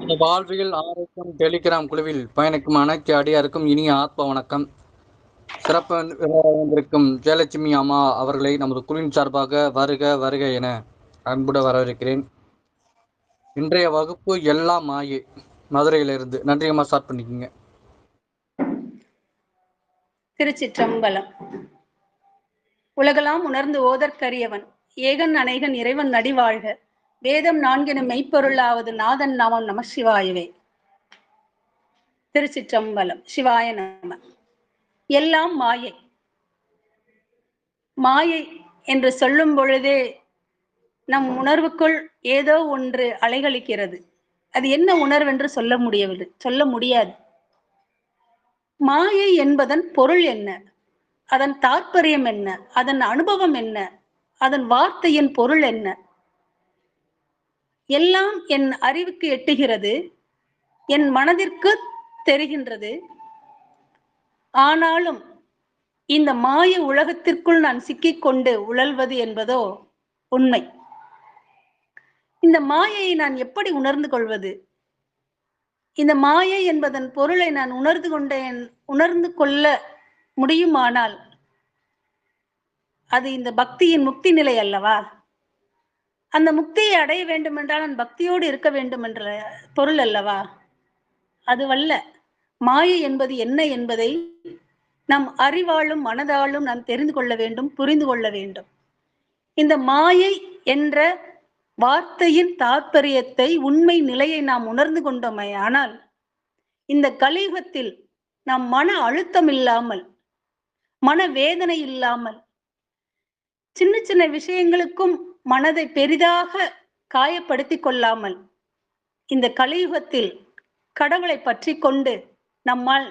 இந்த வாழ்வியல் ஆரோக்கியம் டெலிகிராம் குழுவில் பயணிக்கும் அனைத்து அடியாருக்கும் இனிய ஆத்ம வணக்கம். சிறப்பு வந்திருக்கும் ஜெயலட்சுமி அம்மா அவர்களை நமது குழுவின் சார்பாக வருக வருக என அன்புட வரவிருக்கிறேன் இன்றைய வகுப்பு எல்லாம் மாயே மதுரையிலிருந்து. நன்றி அம்மா ஸ்டார்ட் பண்ணிக்கோங்க. திருச்சிற்றம்பலம். உலகெல்லாம் உணர்ந்து ஓதற்கரியவன் ஏகன் அநேகன் இறைவன் நடிவாழ்க. வேதம் நான்கின மெய்ப்பொருளாவது நாதன் நாமம் நம சிவாயவே. திருச்சிற்றம்பலம் சிவாய நம. எல்லாம் மாயை. மாயை என்று சொல்லும் பொழுதே நம் உணர்வுக்குள் ஏதோ ஒன்று அலைகளிக்கிறது அது என்ன உணர்வென்று சொல்ல முடியவில்லை சொல்ல முடியாது. மாயை என்பதன் பொருள் என்ன? அதன் தாற்பயம் என்ன? அதன் அனுபவம் என்ன? அதன் வார்த்தையின் பொருள் என்ன? எல்லாம் என் அறிவுக்கு எட்டுகிறது என் மனதிற்கு தெரிகின்றது. ஆனாலும் இந்த மாய உலகத்திற்குள் நான் சிக்கிக்கொண்டு உழல்வது என்பதோ உண்மை. இந்த மாயையை நான் எப்படி உணர்ந்து கொள்வது? இந்த மாயை என்பதன் பொருளை நான் உணர்ந்து கொண்டேன் உணர்ந்து கொள்ள முடியுமானால் அது இந்த பக்தியின் முக்தி நிலை அல்லவா? அந்த முக்தியை அடைய வேண்டுமென்றால் நான் பக்தியோடு இருக்க வேண்டும் என்ற பொருள் அல்லவா? அதுவல்ல மாயை என்பது என்ன என்பதை நம் அறிவாலும் மனதாலும் நாம் தெரிந்து கொள்ள வேண்டும் புரிந்து கொள்ள வேண்டும். இந்த மாயை என்ற வார்த்தையின் தாற்பயத்தை உண்மை நிலையை நாம் உணர்ந்து கொண்டோமே ஆனால் இந்த கலியுகத்தில் நாம் மன அழுத்தம் இல்லாமல் மன வேதனை இல்லாமல் சின்ன சின்ன விஷயங்களுக்கும் மனதை பெரிதாக காயப்படுத்தி கொள்ளாமல் இந்த கலியுகத்தில் கடவுளை பற்றி கொண்டு நம்மால்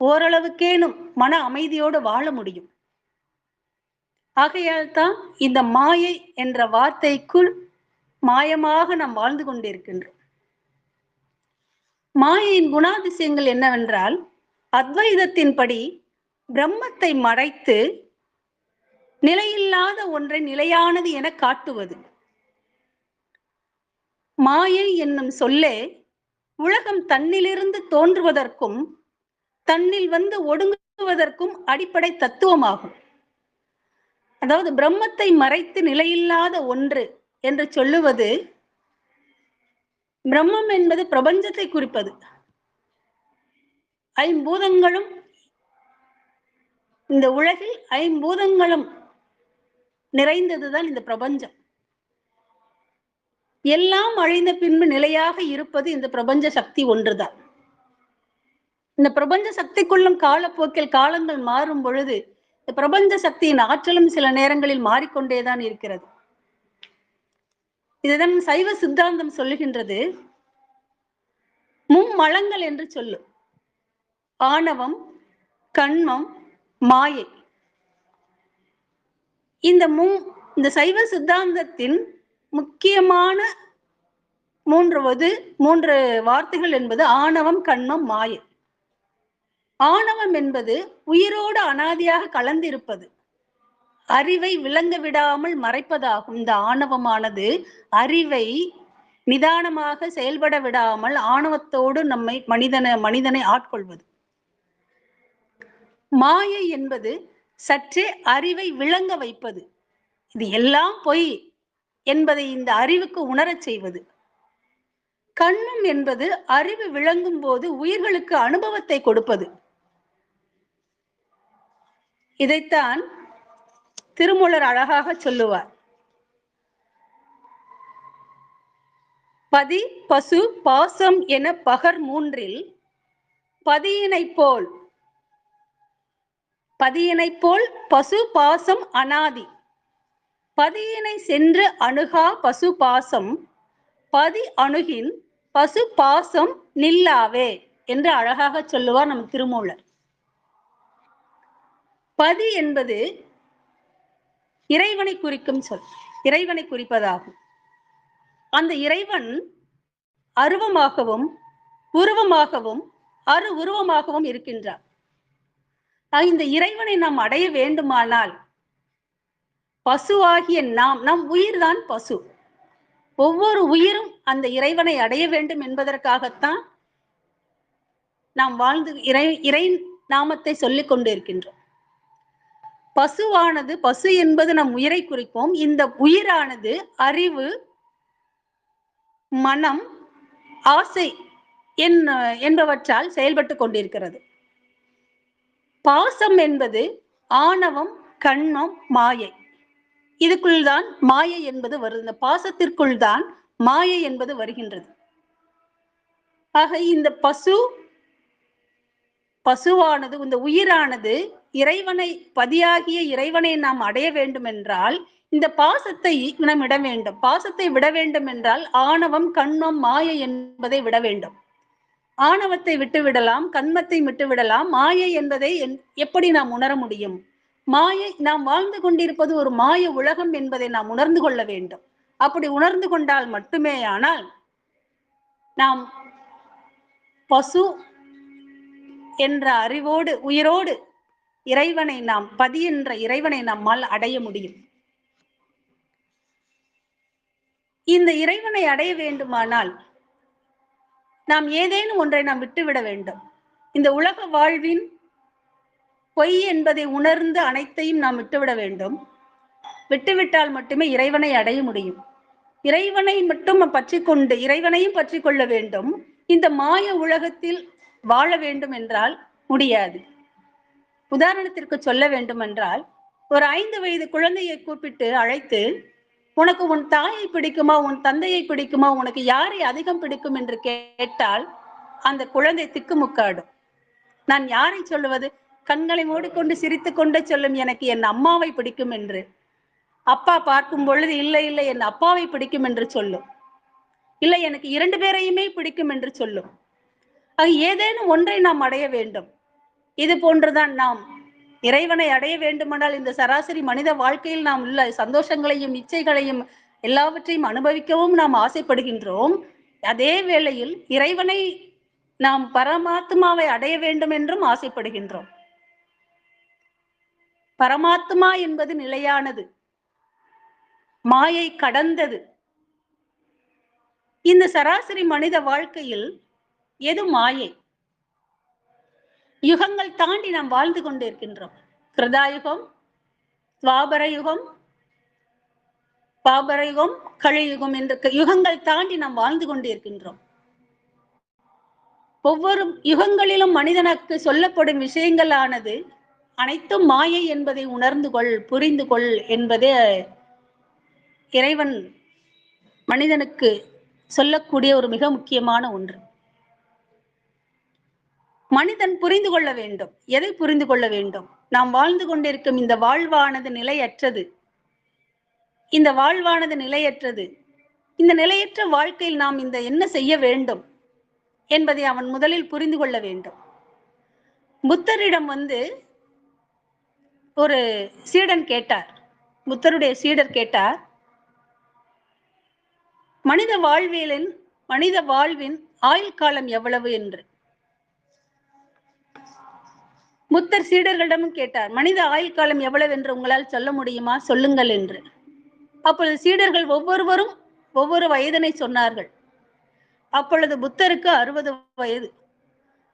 ஓரளவுக்கேனும் மன அமைதியோடு வாழ முடியும். ஆகையால் தான் இந்த மாயை என்ற வார்த்தைக்குள் மாயமாக நாம் வாழ்ந்து கொண்டிருக்கின்றோம். மாயையின் குணாதிசயங்கள் என்னவென்றால் அத்வைதத்தின்படி பிரம்மத்தை மறைத்து நிலையில்லாத ஒன்றை நிலையானது என காட்டுவது. மாயை என்னும் சொல்லே உலகம் தன்னிலிருந்து தோன்றுவதற்கும் தன்னில் வந்து ஒடுங்குவதற்கும் அடிப்படை தத்துவமாகும். அதாவது பிரம்மத்தை மறைத்து நிலையில்லாத ஒன்று என்று சொல்லுவது பிரம்மம் என்பது பிரபஞ்சத்தை குறிப்பது. ஐம்பூதங்களும் இந்த உலகில் ஐம்பூதங்களும் நிறைந்ததுதான் இந்த பிரபஞ்சம். எல்லாம் அழிந்த பின்பு நிலையாக இருப்பது இந்த பிரபஞ்ச சக்தி ஒன்றுதான். இந்த பிரபஞ்ச சக்திக்குள்ளும் காலப்போக்கில் காலங்கள் மாறும் பொழுது இந்த பிரபஞ்ச சக்தியின் ஆற்றலும் சில நேரங்களில் மாறிக்கொண்டேதான் இருக்கிறது. இதுதான் சைவ சித்தாந்தம் சொல்லுகின்றது. மும்மளங்கள் என்று சொல்லு. ஆணவம் கண்மம் மாயை. இந்த மு இந்த சைவ சித்தாந்தத்தின் முக்கியமான மூன்றுவது மூன்று வார்த்தைகள் என்பது ஆணவம் கண்மம் மாயை. ஆணவம் என்பது உயிரோடு அனாதியாக கலந்திருப்பது. அறிவை விளங்க விடாமல் மறைப்பதாகும். இந்த ஆணவமானது அறிவை நிதானமாக செயல்பட விடாமல் ஆணவத்தோடு நம்மை மனிதனை மனிதனை ஆட்கொள்வது. மாயை என்பது சற்றே அறிவை விளங்க வைப்பது. இது எல்லாம் பொய் என்பதை இந்த அறிவுக்கு உணரச் செய்வது. கண்ணும் என்பது அறிவு விளங்கும் போது உயிர்களுக்கு அனுபவத்தை கொடுப்பது. இதைத்தான் திருமூலர் அழகாக சொல்லுவார். பதி பசு பாசம் என பகர் மூன்றில் பதியினை போல் பதியினை போல் பசு பாசம் அனாதி. பதியினை சென்று அணுகா பசு பாசம் பதி அணுகின் பசு பாசம் நில்லாவே என்று அழகாக சொல்லுவார் நம் திருமூலர். பதி என்பது இறைவனை குறிக்கும் சொல் இறைவனை குறிப்பதாகும். அந்த இறைவன் அருவமாகவும் உருவமாகவும் அரு உருவமாகவும் இருக்கின்றார் இந்த இறைவனை நாம் அடைய வேண்டுமானால் பசுவாகிய நாம் நம் உயிர்தான் பசு. ஒவ்வொரு உயிரும் அந்த இறைவனை அடைய வேண்டும் என்பதற்காகத்தான் நாம் வாழ்ந்து இறை இறை நாமத்தை சொல்லிக் கொண்டிருக்கின்றோம். பசுவானது பசு என்பது நம் உயிரை குறிப்போம். இந்த உயிரானது அறிவு மனம் ஆசை என் என்பவற்றால் செயல்பட்டு கொண்டிருக்கிறது. பாசம் என்பது ஆணவம் கண்ணம் மாயை. இதுக்குள் தான் மாயை என்பது வருது. இந்த பாசத்திற்குள் தான் மாயை என்பது வருகின்றது. ஆக இந்த பசு பசுவானது இந்த உயிரானது இறைவனை பதியாகிய இறைவனை நாம் அடைய வேண்டும் என்றால் இந்த பாசத்தை நாம் விட வேண்டும். பாசத்தை விட வேண்டும் என்றால் ஆணவம் கண்ணம் மாயை என்பதை விட வேண்டும். ஆணவத்தை விட்டு விடலாம் கண்மத்தை விட்டுவிடலாம் மாயை என்பதை என்- எப்படி நாம் உணர முடியும்? மாயை நாம் வாழ்ந்து கொண்டிருப்பது ஒரு மாய உலகம் என்பதை நாம் உணர்ந்து கொள்ள வேண்டும். அப்படி உணர்ந்து கொண்டால் மட்டுமே ஆனால் நாம் பசு என்ற அறிவோடு உயிரோடு இறைவனை நாம் பதி என்ற இறைவனை நம்மால் அடைய முடியும். இந்த இறைவனை அடைய வேண்டுமானால் நாம் ஏதேனும் ஒன்றை நாம் விட்டுவிட வேண்டும். இந்த உலக வாழ்வின் பொய் என்பதை உணர்ந்து அனைத்தையும் நாம் விட்டுவிட வேண்டும். விட்டுவிட்டால் மட்டுமே இறைவனை அடைய முடியும். இறைவனை மட்டும் பற்றி கொண்டு இறைவனையும் பற்றி கொள்ள வேண்டும். இந்த மாய உலகத்தில் வாழ வேண்டும் என்றால் முடியாது. உதாரணத்திற்கு சொல்ல வேண்டும் என்றால் ஒரு ஐந்து வயது குழந்தையை கூப்பிட்டு அழைத்து உனக்கு உன் தாயை பிடிக்குமா உன் தந்தையை பிடிக்குமா உனக்கு யாரை அதிகம் பிடிக்கும் என்று கேட்டால் அந்த குழந்தை திக்குமுக்காடும். நான் யாரை சொல்லுவது? கண்களை மூடிக்கொண்டு சிரித்து கொண்டே சொல்லும் எனக்கு என் அம்மாவை பிடிக்கும் என்று. அப்பா பார்க்கும் பொழுது இல்லை இல்லை என் அப்பாவை பிடிக்கும் என்று சொல்லும். இல்லை எனக்கு இரண்டு பேரையுமே பிடிக்கும் என்று சொல்லும். ஏதேனும் ஒன்றை நாம் அடைய வேண்டும். இது போன்றுதான் நாம் இறைவனை அடைய வேண்டுமென்றால் இந்த சராசரி மனித வாழ்க்கையில் நாம் உள்ள சந்தோஷங்களையும் இச்சைகளையும் எல்லாவற்றையும் அனுபவிக்கவும் நாம் ஆசைப்படுகின்றோம். அதே வேளையில் இறைவனை நாம் பரமாத்மாவை அடைய வேண்டும் என்றும் ஆசைப்படுகின்றோம். பரமாத்மா என்பது நிலையானது. மாயை கடந்தது. இந்த சராசரி மனித வாழ்க்கையில் எது மாயை? யுகங்கள் தாண்டி நாம் வாழ்ந்து கொண்டிருக்கின்றோம். கிருதாயுகம் துவாபர யுகம் பாபர யுகம் கழியுகம் என்ற யுகங்கள் தாண்டி நாம் வாழ்ந்து கொண்டிருக்கின்றோம். ஒவ்வொரு யுகங்களிலும் மனிதனுக்கு சொல்லப்படும் விஷயங்களானது அனைத்தும் மாயை என்பதை உணர்ந்து கொள் புரிந்து கொள் என்பதே இறைவன் மனிதனுக்கு சொல்லக்கூடிய ஒரு மிக முக்கியமான ஒன்று. மனிதன் புரிந்து கொள்ள வேண்டும். எதை புரிந்து கொள்ள வேண்டும்? நாம் வாழ்ந்து கொண்டிருக்கும் இந்த வாழ்வானது நிலையற்றது. இந்த வாழ்வானது நிலையற்றது. இந்த நிலையற்ற வாழ்க்கையில் நாம் இந்த என்ன செய்ய வேண்டும்? என்பதை அவன் முதலில் புரிந்து கொள்ள வேண்டும். புத்தரிடம் வந்து ஒரு சீடன் கேட்டார். புத்தருடைய சீடர் கேட்டார் மனித வாழ்வியலின் மனித வாழ்வின் ஆயுள் காலம் எவ்வளவு? என்று. புத்தர் சீடர்களிடமும் கேட்டார் மனித ஆயுள் காலம் எவ்வளவு என்று உங்களால் சொல்ல முடியுமா? சொல்லுங்கள் என்று. அப்பொழுது சீடர்கள் ஒவ்வொருவரும் ஒவ்வொரு வயதினை சொன்னார்கள். அப்பொழுது புத்தருக்கு அறுபது வயது.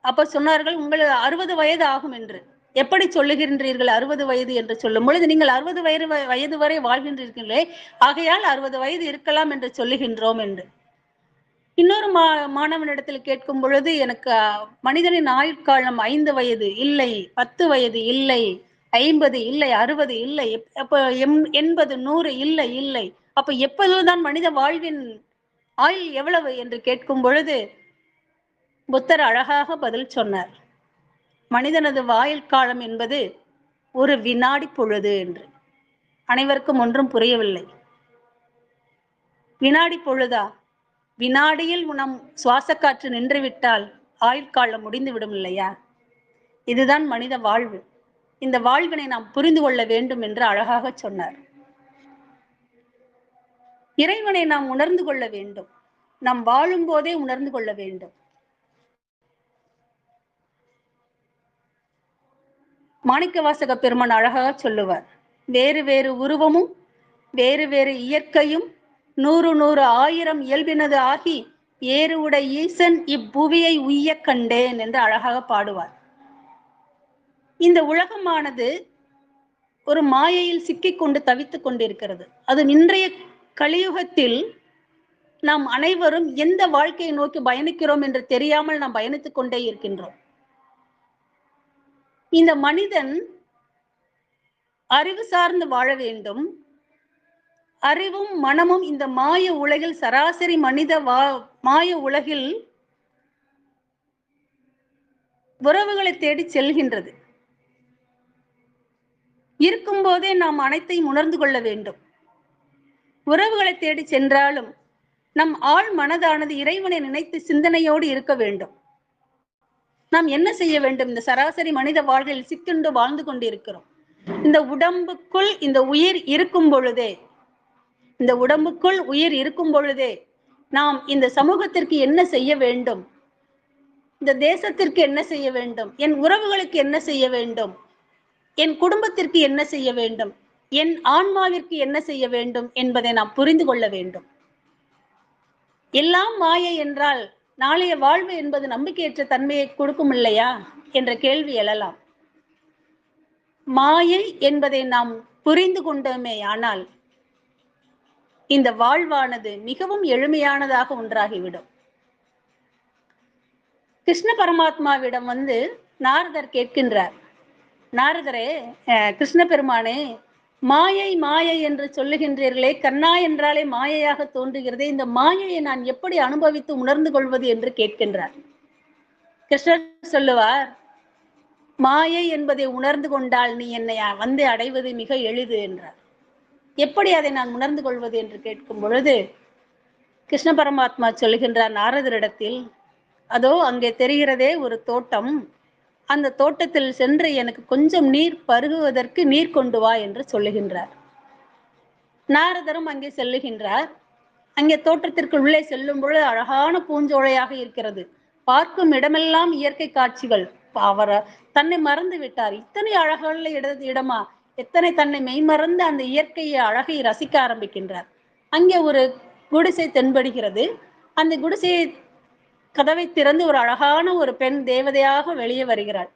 அப்ப சொன்னார்கள் உங்களுக்கு அறுபது வயது ஆகும் என்று. எப்படி சொல்லுகின்றீர்கள் அறுபது வயது என்று சொல்லும் பொழுது நீங்கள் அறுபது வயது வ- வயது வரை வாழ்கின்றீர்களே ஆகையால் அறுபது வயது இருக்கலாம் என்று சொல்லுகின்றோம் என்று. இன்னொரு மா மாணவனிடத்தில் கேட்கும் பொழுது எனக்கு மனிதனின் ஆயுட்காலம் ஐந்து வயது இல்லை பத்து வயது இல்லை ஐம்பது இல்லை அறுபது இல்லை எப்- அப்ப எம் எண்பது நூறு இல்லை இல்லை. அப்ப எப்பொழுதுதான் மனித வாழ்வின் ஆயுள் எவ்வளவு என்று கேட்கும் பொழுது புத்தர் அழகாக பதில் சொன்னார். மனிதனது வாயில் காலம் என்பது ஒரு வினாடி பொழுது என்று. அனைவருக்கும் ஒன்றும் புரியவில்லை. வினாடி பொழுதா? வினாடியில் நம் சுவாசக்காற்று நின்றுவிட்டால் ஆயுட்காலம் முடிந்துவிடும் இல்லையா இதுதான் மனித வாழ்வு. இந்த வாழ்வினை நாம் புரிந்து கொள்ள வேண்டும் என்று அழகாக சொன்னார். இறைவனை நாம் உணர்ந்து கொள்ள வேண்டும். நாம் வாழும் போதே உணர்ந்து கொள்ள வேண்டும். மாணிக்கவாசக பெருமான் அழகாக சொல்லுவார் வேறு வேறு உருவமும் வேறு வேறு இயற்கையும் நூறு நூறு ஆயிரம் இயல்பினது ஆகி ஏறு உடை ஈசன் இப்புவியை உய்ய கண்டேன் என்று அழகாக பாடுவார். இந்த உலகமானது ஒரு மாயையில் சிக்கிக்கொண்டு தவித்துக் கொண்டிருக்கிறது. அது இன்றைய கலியுகத்தில் நாம் அனைவரும் எந்த வாழ்க்கையை நோக்கி பயணிக்கிறோம் என்று தெரியாமல் நாம் பயணித்துக் கொண்டே இருக்கின்றோம். இந்த மனிதன் அறிவு சார்ந்து வாழ வேண்டும். அறிவும் மனமும் இந்த மாய உலகில் சராசரி மனித வா மாய உலகில் உறவுகளை தேடி செல்கின்றது. இருக்கும்போதே நாம் அனைத்தையும் உணர்ந்து கொள்ள வேண்டும். உறவுகளை தேடி சென்றாலும் நம் ஆள் மனதானது இறைவனை நினைத்து சிந்தனையோடு இருக்க வேண்டும். நாம் என்ன செய்ய வேண்டும்? இந்த சராசரி மனித வாழ்வில் சிக்கென்று வாழ்ந்து கொண்டிருக்கிறோம். இந்த உடம்புக்குள் இந்த உயிர் இருக்கும் பொழுதே இந்த உடம்புக்குள் உயிர் இருக்கும் பொழுதே நாம் இந்த சமூகத்திற்கு என்ன செய்ய வேண்டும்? இந்த தேசத்திற்கு என்ன செய்ய வேண்டும்? என் உறவுகளுக்கு என்ன செய்ய வேண்டும்? என் குடும்பத்திற்கு என்ன செய்ய வேண்டும்? என் ஆன்மாவிற்கு என்ன செய்ய வேண்டும் என்பதை நாம் புரிந்து கொள்ள வேண்டும். எல்லாம் மாயை என்றால் நாளைய வாழ்வு என்பது நம்பிக்கையற்ற தன்மையை கொடுக்கும் இல்லையா? என்ற கேள்வி எழலாம். மாயை என்பதை நாம் புரிந்து கொண்டோமே ஆனால் இந்த வாழ்வானது மிகவும் எளிமையானதாக ஒன்றாகிவிடும். கிருஷ்ண பரமாத்மாவிடம் வந்து நாரதர் கேட்கின்றார். நாரதரே கிருஷ்ண பெருமானே மாயை மாயை என்று சொல்லுகின்றீர்களே கண்ணா என்றாலே மாயையாக தோன்றுகிறதே இந்த மாயையை நான் எப்படி அனுபவித்து உணர்ந்து கொள்வது என்று கேட்கின்றார். கிருஷ்ணர் சொல்லுவார் மாயை என்பதை உணர்ந்து கொண்டால் நீ என்னை வந்து அடைவது மிக எளிது என்றார். எப்படி அதை நான் உணர்ந்து கொள்வது என்று கேட்கும் பொழுது கிருஷ்ண பரமாத்மா சொல்கின்றார் நாரதரிடத்தில் அதோ அங்கே தெரிகிறதே ஒரு தோட்டம். அந்த தோட்டத்தில் சென்று எனக்கு கொஞ்சம் நீர் பருகுவதற்கு நீர் கொண்டு வா என்று சொல்லுகின்றார். நாரதரும் அங்கே செல்லுகின்றார். அங்கே தோட்டத்திற்கு உள்ளே செல்லும் பொழுது அழகான பூஞ்சோலையாக இருக்கிறது. பார்க்கும் இடமெல்லாம் இயற்கை காட்சிகள். அவர் தன்னை மறந்து விட்டார். இத்தனை அழகான இட இடமா? எத்தனை தன்னை மெய்மறந்து அந்த இயற்கையை அழகை ரசிக்க ஆரம்பிக்கின்றார். அங்கே ஒரு குடிசை தென்படுகிறது. அந்த குடிசையை கதவை திறந்து ஒரு அழகான ஒரு பெண் தேவதையாக வெளியே வருகிறாள்.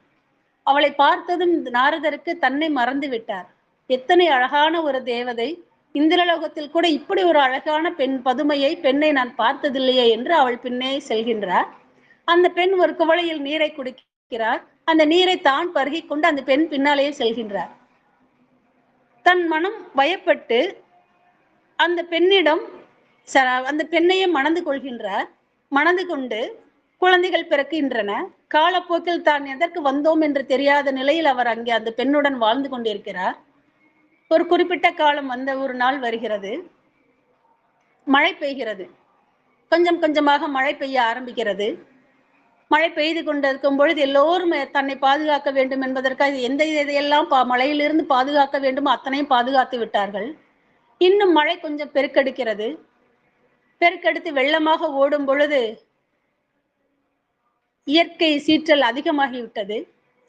அவளை பார்த்ததும் நாரதருக்கு தன்னை மறந்து விட்டார். எத்தனை அழகான ஒரு தேவதை. இந்திரலோகத்தில் கூட இப்படி ஒரு அழகான பெண் பதுமையை பெண்ணை நான் பார்த்ததில்லையே என்று அவள் பின்னே செல்கின்றார். அந்த பெண் ஒரு குவளையில் நீரை குடிக்கிறார். அந்த நீரை தான் பருகி கொண்டு அந்த பெண் பின்னாலேயே செல்கின்றார். தன் மனம் பயப்பட்டு அந்த பெண்ணிடம் அந்த பெண்ணையே மணந்து கொள்கின்றார். மணந்து கொண்டு குழந்தைகள் பிறக்கின்றன. காலப்போக்கில் தான் எதற்கு வந்தோம் என்று தெரியாத நிலையில் அவர் அங்கே அந்த பெண்ணுடன் வாழ்ந்து கொண்டிருக்கிறார். ஒரு குறிப்பிட்ட காலம் வந்த ஒரு நாள் வருகிறது. மழை பெய்கிறது. கொஞ்சம் கொஞ்சமாக மழை பெய்ய ஆரம்பிக்கிறது. மழை பெய்து கொண்டிருக்கும் பொழுது எல்லோரும் தன்னை பாதுகாக்க வேண்டும் என்பதற்காக எந்த இதையெல்லாம் பா மழையிலிருந்து பாதுகாக்க வேண்டுமோ அத்தனையும் பாதுகாத்து விட்டார்கள். இன்னும் மழை கொஞ்சம் பெருக்கெடுக்கிறது. பெருக்கெடுத்து வெள்ளமாக ஓடும் பொழுது இயற்கை சீற்றல் அதிகமாகிவிட்டது.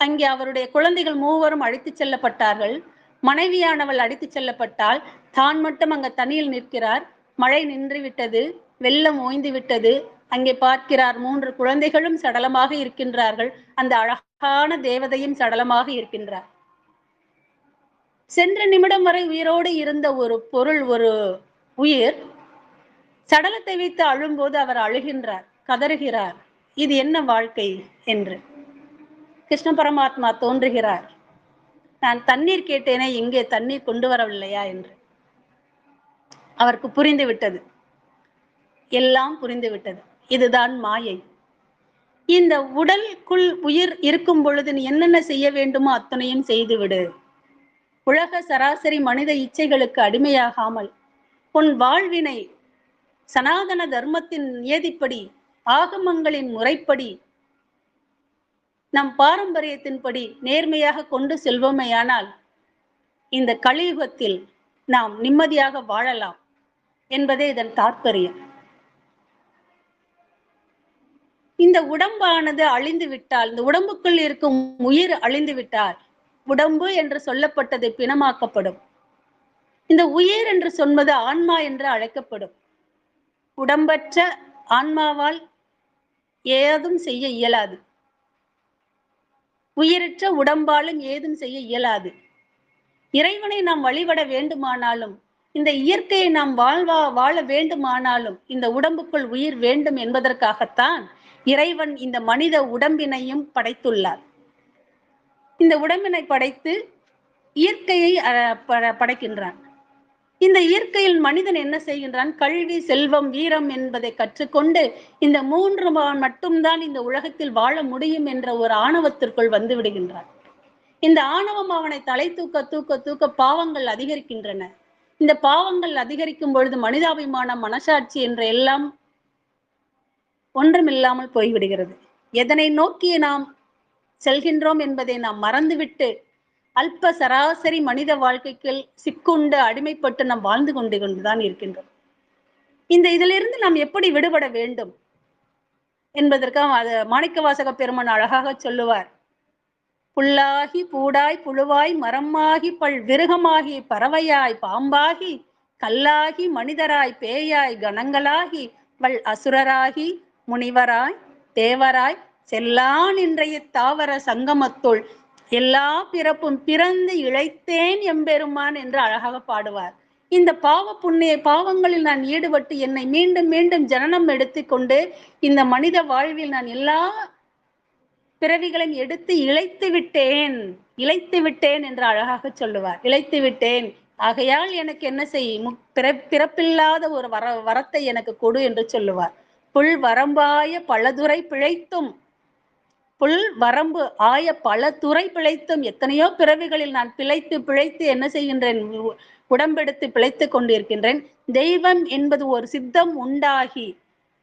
அங்கே அவருடைய குழந்தைகள் மூவரும் அழைத்துச் செல்லப்பட்டார்கள். மனைவியானவள் அடித்துச் செல்லப்பட்டால் தான் மட்டும் அங்க தனியில் நிற்கிறார். மழை நின்று விட்டது வெள்ளம் ஓய்ந்து விட்டது அங்கே பார்க்கிறார். மூன்று குழந்தைகளும் சடலமாக இருக்கின்றார்கள். அந்த அழகான தேவதையும் சடலமாக இருக்கின்றார். சென்ற நிமிடம் வரை உயிரோடு இருந்த ஒரு பொருள் ஒரு உயிர் சடலத்தை வைத்து அழும்போது அவர் அழுகின்றார் கதறுகிறார். இது என்ன வாழ்க்கை என்று. கிருஷ்ண பரமாத்மா தோன்றுகிறார். நான் தண்ணீர் கேட்டேனே இங்கே தண்ணீர் கொண்டு வரவில்லையா என்று. அவருக்கு புரிந்து விட்டது எல்லாம் புரிந்து விட்டது இதுதான் மாயை. இந்த உடலுக்குள் உயிர் இருக்கும் பொழுது நீ என்னென்ன செய்ய வேண்டுமோ அத்தனையும் செய்துவிடு. உலக சராசரி மனித இச்சைகளுக்கு அடிமையாகாமல் உன் வாழ்வினை சனாதன தர்மத்தின் நியதிப்படி ஆகமங்களின் முறைப்படி நம் பாரம்பரியத்தின்படி நேர்மையாக கொண்டு செல்வோமேயானால் இந்த கலியுகத்தில் நாம் நிம்மதியாக வாழலாம் என்பதே இதன் தாற்பயம். இந்த உடம்பானது அழிந்து விட்டால் இந்த உடம்புக்குள் இருக்கும் உயிர் அழிந்து விட்டால் உடம்பு என்று சொல்லப்பட்டது பிணமாக்கப்படும். இந்த உயிர் என்று சொன்னது ஆன்மா என்று அழைக்கப்படும். உடம்பற்ற ஆன்மாவால் ஏதும் செய்ய இயலாது. உயிரற்ற உடம்பாலும் ஏதும் செய்ய இயலாது. இறைவனை நாம் வழிபட வேண்டுமானாலும் இந்த இயற்கையை நாம் வாழ்வா வாழ வேண்டுமானாலும் இந்த உடம்புக்குள் உயிர் வேண்டும் என்பதற்காகத்தான் இறைவன் இந்த மனித உடம்பினையும் படைத்துள்ளார். இந்த உடம்பினை படைத்து இயற்கையை அஹ், படைக்கின்றான். இந்த இயற்கையில் மனிதன் என்ன செய்கின்றான்? கல்வி செல்வம் வீரம் என்பதை கற்றுக்கொண்டு இந்த மூன்று மட்டும்தான் இந்த உலகத்தில் வாழ முடியும் என்ற ஒரு ஆணவத்திற்குள் வந்து விடுகின்றான். இந்த ஆணவம் அவனை தலை தூக்க தூக்க தூக்க பாவங்கள் அதிகரிக்கின்றன. இந்த பாவங்கள் அதிகரிக்கும் பொழுது மனிதாபிமானம் மனசாட்சி என்ற எல்லாம் ஒன்றுமில்லாமல் போய்விடுகிறது. எதனை நோக்கி நாம் செல்கின்றோம் என்பதை நாம் மறந்துவிட்டு அல்ப சராசரி மனித வாழ்க்கைக்கு சிக்குண்டு அடிமைப்பட்டு நாம் வாழ்ந்து கொண்டு கொண்டுதான் இருக்கின்றோம். இந்த இதிலிருந்து நாம் எப்படி விடுபட வேண்டும் என்பதற்காக அது மாணிக்கவாசக பெருமான் அழகாக சொல்லுவார். புல்லாகி பூடாய் புழுவாய் மரமாகி பல் விருகமாகி பறவையாய் பாம்பாகி கல்லாகி மனிதராய் பேயாய் கணங்களாகி வள் அசுரராகி முனிவராய் தேவராய் செல்லான் இன்றைய தாவர சங்கமத்துள் எல்லா பிறப்பும் பிறந்து இழைத்தேன் எம்பெருமான் என்று அழகாக பாடுவார். இந்த பாவ புண்ணிய பாவங்களில் நான் ஈடுபட்டு என்னை மீண்டும் மீண்டும் ஜனனம் எடுத்துக்கொண்டு இந்த மனித வாழ்வில் நான் எல்லா பிறவிகளையும் எடுத்து இழைத்து விட்டேன் இழைத்து விட்டேன் என்று அழகாக சொல்லுவார். இழைத்து விட்டேன். ஆகையால் எனக்கு என்ன செய்? பிறப்பில்லாத ஒரு வர வரத்தை எனக்கு கொடு என்று சொல்லுவார். புல் வரம்பாய பலதுரை பிழைத்தும் புல் வரம்பு ஆய பல துறை பிழைத்தும் எத்தனையோ பிறவிகளில் நான் பிழைத்து பிழைத்து என்ன செய்கின்றேன்? உடம்பெடுத்து பிழைத்து கொண்டிருக்கின்றேன். தெய்வம் என்பது ஒரு சித்தம் உண்டாகி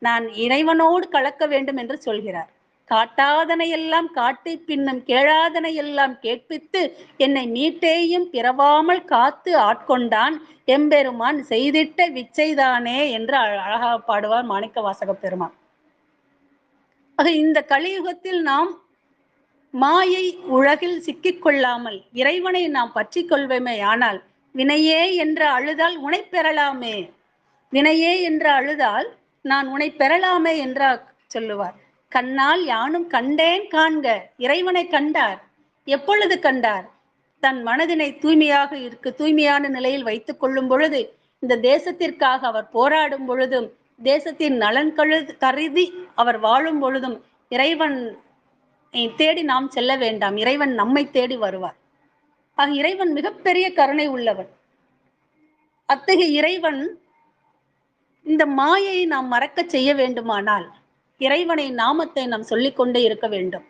நான் இறைவனோடு கலக்க வேண்டும் என்று சொல்கிறார். காட்டாதனையெல்லாம் காட்டி பின்னும் கேளாதனையெல்லாம் கேட்பித்து என்னை மீட்டேயும் பிறவாமல் காத்து ஆட்கொண்டான். எம்பெருமான் செய்திட்ட விச்சைதானே என்று அழ- அழகாக பாடுவார் மாணிக்க வாசக பெருமான். ஆக இந்த கலியுகத்தில் நாம் மாயை உலகில் சிக்கிக் கொள்ளாமல் இறைவனை நாம் பற்றி கொள்வோமே ஆனால் வினையே என்று அழுதால் உனை பெறலாமே. வினையே என்று அழுதால் நான் உனை பெறலாமே என்றா சொல்லுவார். கண்ணால் யானும் கண்டேன் காண்க இறைவனை கண்டார். எப்பொழுது கண்டார்? தன் மனதினை தூய்மையாக இருக்கு தூய்மையான நிலையில் வைத்துக் கொள்ளும் பொழுது இந்த தேசத்திற்காக அவர் போராடும் பொழுதும் தேசத்தின் நலன் கழுது கருதி அவர் வாழும் பொழுதும் இறைவன் தேடி நாம் செல்ல வேண்டாம். இறைவன் நம்மை தேடி வருவார். ஆக இறைவன் மிகப்பெரிய கருணை உள்ளவன். அத்தகைய இறைவன் இந்த மாயை நாம் மறக்க செய்ய வேண்டுமானால் இறைவனை நாமத்தை நாம் சொல்லிக்கொண்டே இருக்க வேண்டும்.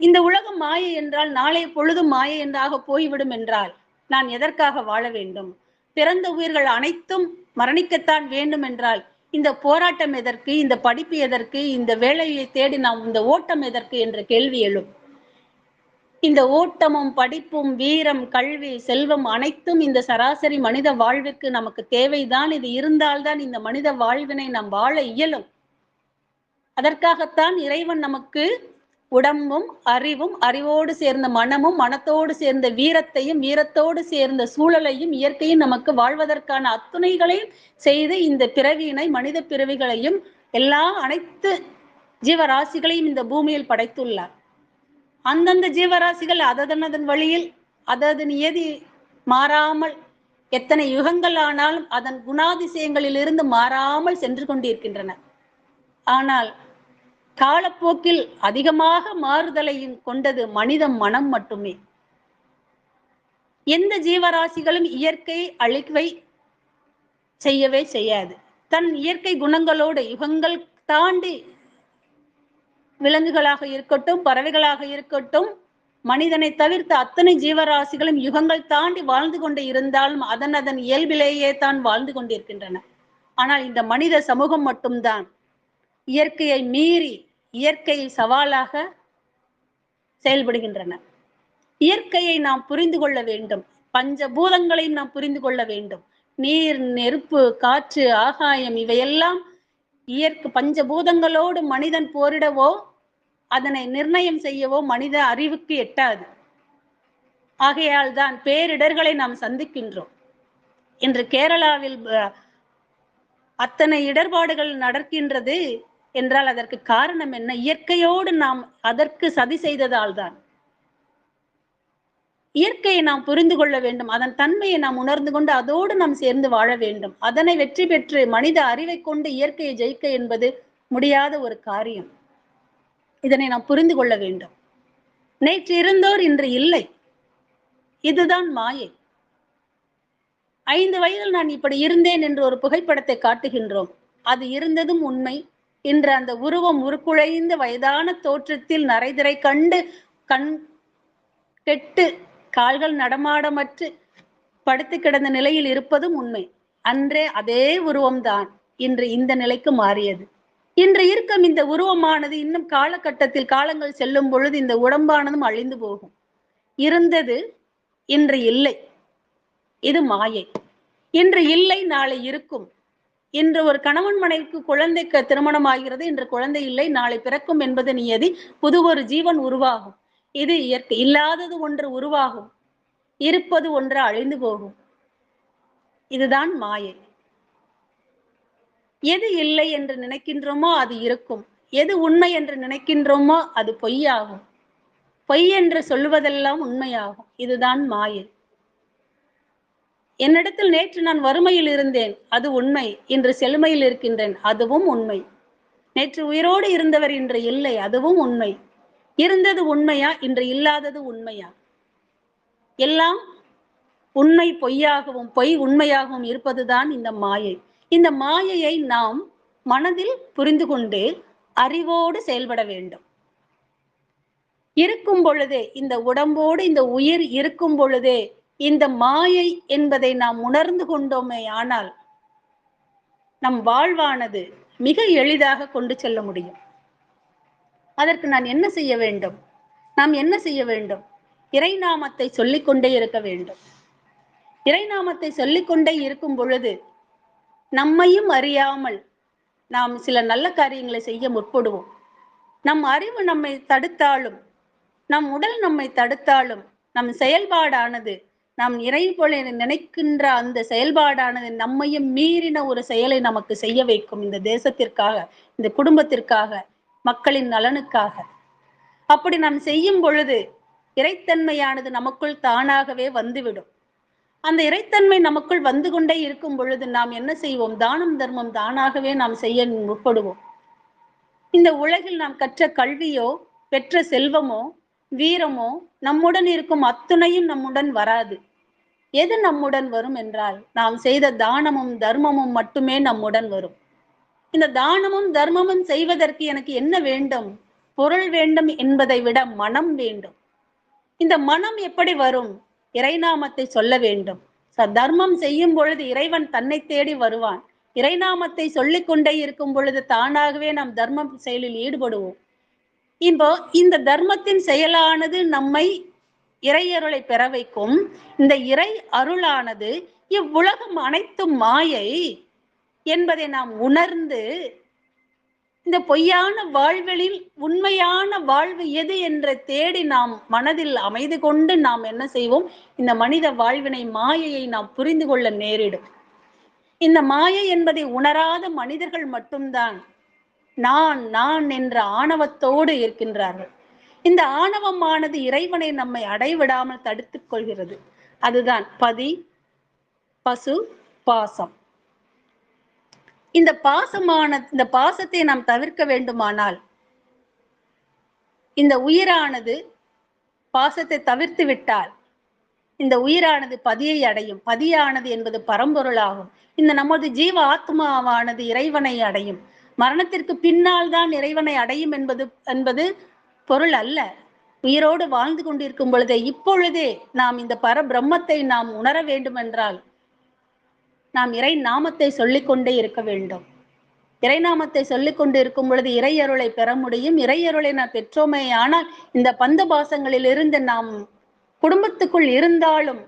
இந்த உலகம் மாயை என்றால் நாளை பொழுதும் மாயை என்றாக போய்விடும் என்றால் நான் எதற்காக வாழ வேண்டும்? பிறந்த உயிர்கள் அனைத்தும் மரணிக்கத்தான் வேண்டும் என்றால் இந்த போராட்டம் எதற்கு இந்த படிப்பு எதற்கு இந்த வேலையை தேடி நாம் இந்த ஓட்டம் எதற்கு என்ற கேள்வி எழும். இந்த ஓட்டமும் படிப்பும் வீரம் கல்வி செல்வம் அனைத்தும் இந்த சராசரி மனித வாழ்விற்கு நமக்கு தேவைதான். இது இருந்தால்தான் இந்த மனித வாழ்வினை நாம் வாழ இயலும். அதற்காகத்தான் இறைவன் நமக்கு உடம்பும் அறிவும் அறிவோடு சேர்ந்த மனமும் மனத்தோடு சேர்ந்த வீரத்தையும் வீரத்தோடு சேர்ந்த சூழலையும் இயற்கையும் நமக்கு வாழ்வதற்கான அத்துணைகளையும் செய்து இந்த பிறவியினை மனித பிறவிகளையும் எல்லா அனைத்து ஜீவராசிகளையும் இந்த பூமியில் படைத்துள்ளார். அந்தந்த ஜீவராசிகள் அததனதன் வழியில் அதது நியதி மாறாமல் எத்தனை யுகங்கள் ஆனாலும் அதன் குணாதிசயங்களிலிருந்து மாறாமல் சென்று கொண்டிருக்கின்றன. ஆனால் காலப்போக்கில் அதிகமாக மாறுதலையும் கொண்டது மனித மனம் மட்டுமே. எந்த ஜீவராசிகளும் இயற்கை அழிவை செய்யவே செய்யாது. தன் இயற்கை குணங்களோடு யுகங்கள் தாண்டி விலங்குகளாக இருக்கட்டும் பறவைகளாக இருக்கட்டும் மனிதனை தவிர்த்த அத்தனை ஜீவராசிகளும் யுகங்கள் தாண்டி வாழ்ந்து கொண்டு இருந்தாலும் அதன் அதன் இயல்பிலேயே தான் வாழ்ந்து கொண்டிருக்கின்றன. ஆனால் இந்த மனித சமூகம் மட்டும்தான். இயற்கையை மீறி இயற்கையை சவாலாக செயல்படுகின்றன. இயற்கையை நாம் புரிந்து கொள்ள வேண்டும். பஞ்சபூதங்களையும் நாம் புரிந்து கொள்ள வேண்டும். நீர் நெருப்பு காற்று ஆகாயம் இவையெல்லாம் இயற்கை பஞ்சபூதங்களோடு மனிதன் போரிடவோ அதனை நிர்ணயம் செய்யவோ மனித அறிவுக்கு எட்டாது. ஆகையால் தான் பேரிடர்களை நாம் சந்திக்கின்றோம். இன்று கேரளாவில் அத்தனை இடர்பாடுகள் நடக்கின்றது. என்றால் அதற்கு காரணம் என்ன? இயற்கையோடு நாம் அதற்கு சதி செய்ததால் தான் இயற்கையை நாம் புரிந்து கொள்ள வேண்டும். அதன் தன்மையை நாம் உணர்ந்து கொண்டு அதோடு நாம் சேர்ந்து வாழ வேண்டும். அதனை வெற்றி பெற்று மனித அறிவை கொண்டு இயற்கையை ஜெயிக்க என்பது முடியாத ஒரு காரியம். இதனை நாம் புரிந்து கொள்ள வேண்டும். நேற்று இருந்தோர் இன்று இல்லை. இதுதான் மாயை. ஐந்து வயதில் நான் இப்படி இருந்தேன் என்று ஒரு புகைப்படத்தை காட்டுகின்றோம். அது இருந்ததும் உண்மை. இன்று அந்த உருவம் உருக்குழைந்த வயதான தோற்றத்தில் நரைதிரை கண்டு கண் கெட்டு கால்கள் நடமாடமற்று படுத்து கிடந்த நிலையில் இருப்பதும் உண்மை. அன்றே அதே உருவம்தான் இன்று இந்த நிலைக்கு மாறியது. இன்று இருக்கும் இந்த உருவமானது இன்னும் காலகட்டத்தில் காலங்கள் செல்லும் பொழுது இந்த உடம்பானதும் அழிந்து போகும். இருந்தது இன்று இல்லை. இது மாயை. இன்று இல்லை நாளை இருக்கும். இன்று ஒரு கணவன் மனைவிக்கு குழந்தைக்கு திருமணம் ஆகிறது இன்று குழந்தை இல்லை நாளை பிறக்கும் என்பது நியதி புது ஒரு ஜீவன் உருவாகும். இது இயற்கை இல்லாதது ஒன்று உருவாகும். இருப்பது ஒன்று அழிந்து போகும். இதுதான் மாயை. எது இல்லை என்று நினைக்கின்றோமோ அது இருக்கும். எது உண்மை என்று நினைக்கின்றோமோ அது பொய்யாகும். பொய் என்று சொல்வதெல்லாம் உண்மையாகும். இதுதான் மாயை. என்னிடத்தில் நேற்று நான் வறுமையில் இருந்தேன் அது உண்மை. இன்று செழுமையில் இருக்கின்றேன் அதுவும் உண்மை. நேற்று உயிரோடு இருந்தவர் இன்று இல்லை அதுவும் உண்மை. இருந்தது உண்மையா இன்று இல்லாதது உண்மையா? எல்லாம் உண்மை பொய்யாகவும் பொய் உண்மையாகவும் இருப்பதுதான் இந்த மாயை. இந்த மாயையை நாம் மனதில் புரிந்து கொண்டு அறிவோடு செயல்பட வேண்டும். இருக்கும் பொழுதே இந்த உடம்போடு இந்த உயிர் இருக்கும் பொழுதே இந்த மாயை என்பதை நாம் உணர்ந்து கொண்டோமே ஆனால் நம் வாழ்வானது மிக எளிதாக கொண்டு செல்ல முடியும். அதற்கு நான் என்ன செய்ய வேண்டும்? நாம் என்ன செய்ய வேண்டும்? இறைநாமத்தை சொல்லிக்கொண்டே இருக்க வேண்டும். இறைநாமத்தை சொல்லிக்கொண்டே இருக்கும் பொழுது நம்மையும் அறியாமல் நாம் சில நல்ல காரியங்களை செய்ய முற்படுவோம். நம் அறிவு நம்மை தடுத்தாலும் நம் உடல் நம்மை தடுத்தாலும் நம் செயல்பாடானது நாம் இறை போல நினைக்கின்ற அந்த செயல்பாடானது நம்மையும் மீறின ஒரு செயலை நமக்கு செய்ய வைக்கும் இந்த தேசத்திற்காக இந்த குடும்பத்திற்காக மக்களின் நலனுக்காக. அப்படி நாம் செய்யும் பொழுது இறைத்தன்மையானது நமக்குள் தானாகவே வந்துவிடும். அந்த இறைத்தன்மை நமக்குள் வந்து கொண்டே இருக்கும் பொழுது நாம் என்ன செய்வோம்? தானம் தர்மம் தானாகவே நாம் செய்ய முற்படுவோம். இந்த உலகில் நாம் கற்ற கல்வியோ பெற்ற செல்வமோ வீரமோ நம்முடன் இருக்கும் அத்துணையும் நம்முடன் வராது. எது நம்முடன் வரும் என்றால் நாம் செய்த தானமும் தர்மமும் மட்டுமே நம்முடன் வரும். இந்த தானமும் தர்மமும் செய்வதற்கு எனக்கு என்ன வேண்டும்? பொருள் வேண்டும் என்பதை விட மனம் வேண்டும். இந்த மனம் எப்படி வரும்? இறைநாமத்தை சொல்ல வேண்டும். ச- தர்மம் செய்யும் பொழுது இறைவன் தன்னை தேடி வருவான். இறைநாமத்தை சொல்லிக்கொண்டே இருக்கும் பொழுது தானாகவே நாம் தர்மம் செயலில் ஈடுபடுவோம். இப்போ இந்த தர்மத்தின் செயலானது நம்மை இறையருளை பெற வைக்கும். இந்த இறை அருளானது இவ்வுலகம் அனைத்தும் மாயை என்பதை நாம் உணர்ந்து இந்த பொய்யான வாழ்வெளில் உண்மையான வாழ்வு எது என்ற தேடி நாம் மனதில் அமைதி கொண்டு நாம் என்ன செய்வோம்? இந்த மனித வாழ்வினை மாயையை நாம் புரிந்து கொள்ள நேரிடும். இந்த மாயை என்பதை உணராத மனிதர்கள் மட்டும்தான். நான் நான் என்ற ஆணவத்தோடு இருக்கின்றார்கள். இந்த ஆணவமானது இறைவனை நம்மை அடைவிடாமல் தடுத்துக் கொள்கிறது. அதுதான் பதி பசு பாசம். இந்த பாசமான இந்த பாசத்தை நாம் தவிர்க்க வேண்டுமானால் இந்த உயிரானது பாசத்தை தவிர்த்து விட்டால் இந்த உயிரானது பதியை அடையும். பதியானது என்பது பரம்பொருளாகும். இந்த நமது ஜீவ ஆத்மாவானது இறைவனை அடையும். மரணத்திற்கு பின்னால் தான் இறைவனை அடையும் என்பது என்பது பொருள் அல்ல. உயிரோடு வாழ்ந்து கொண்டிருக்கும் பொழுதே இப்பொழுதே நாம் இந்த பர பிரம்மத்தை நாம் உணர வேண்டுமென்றால் நாம் இறை நாமத்தை சொல்லிக்கொண்டே இருக்க வேண்டும். இறைநாமத்தை சொல்லிக் கொண்டு இருக்கும் பொழுது இறையருளை பெற முடியும். இறையருளை நாம் பெற்றோமே ஆனால் இந்த பந்த பாசங்களிலிருந்து நாம் குடும்பத்துக்குள் இருந்தாலும்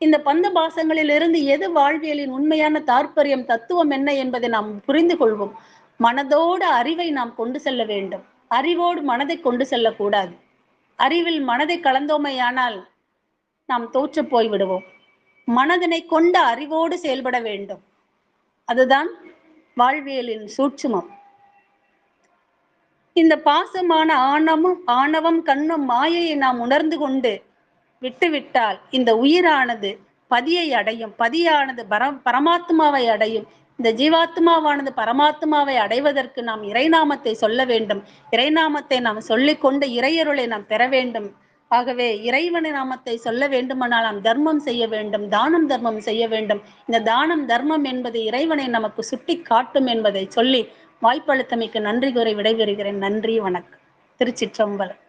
இந்த பந்த பாசங்களிலிருந்து எது வாழ்வியலின் உண்மையான தாற்பயம் தத்துவம் என்ன என்பதை நாம் புரிந்து கொள்வோம். மனதோடு அறிவை நாம் கொண்டு செல்ல வேண்டும். அறிவோடு மனதை கொண்டு செல்லக்கூடாது. அறிவில் மனதை கலந்தோமையானால் நாம் தோற்று போய் விடுவோம் மனதினை கொண்ட அறிவோடு செயல்பட வேண்டும். அதுதான் வாழ்வியலின் சூட்சுமம். இந்த பாசமான ஆணவம் ஆணவம் கண்ணும் மாயையை நாம் உணர்ந்து கொண்டு விட்டுவிட்டால் இந்த உயிரானது பதியை அடையும் பதியானது பர பரமாத்மாவை அடையும். இந்த ஜீவாத்மாவானது பரமாத்மாவை அடைவதற்கு நாம் இறைநாமத்தை சொல்ல வேண்டும். இறைநாமத்தை நாம் சொல்லிக்கொண்டு இறையருளை நாம் பெற வேண்டும். ஆகவே இறைவனை நாமத்தை சொல்ல வேண்டுமானால் நாம் தர்மம் செய்ய வேண்டும் தானம் தர்மம் செய்ய வேண்டும். இந்த தானம் தர்மம் என்பது இறைவனை நமக்கு சுட்டி காட்டும் என்பதை சொல்லி வாய்ப்பளித்தமைக்கு நன்றி கூறி விடைபெறுகிறேன். நன்றி வணக்கம். திருச்சிற்றம்பலம்.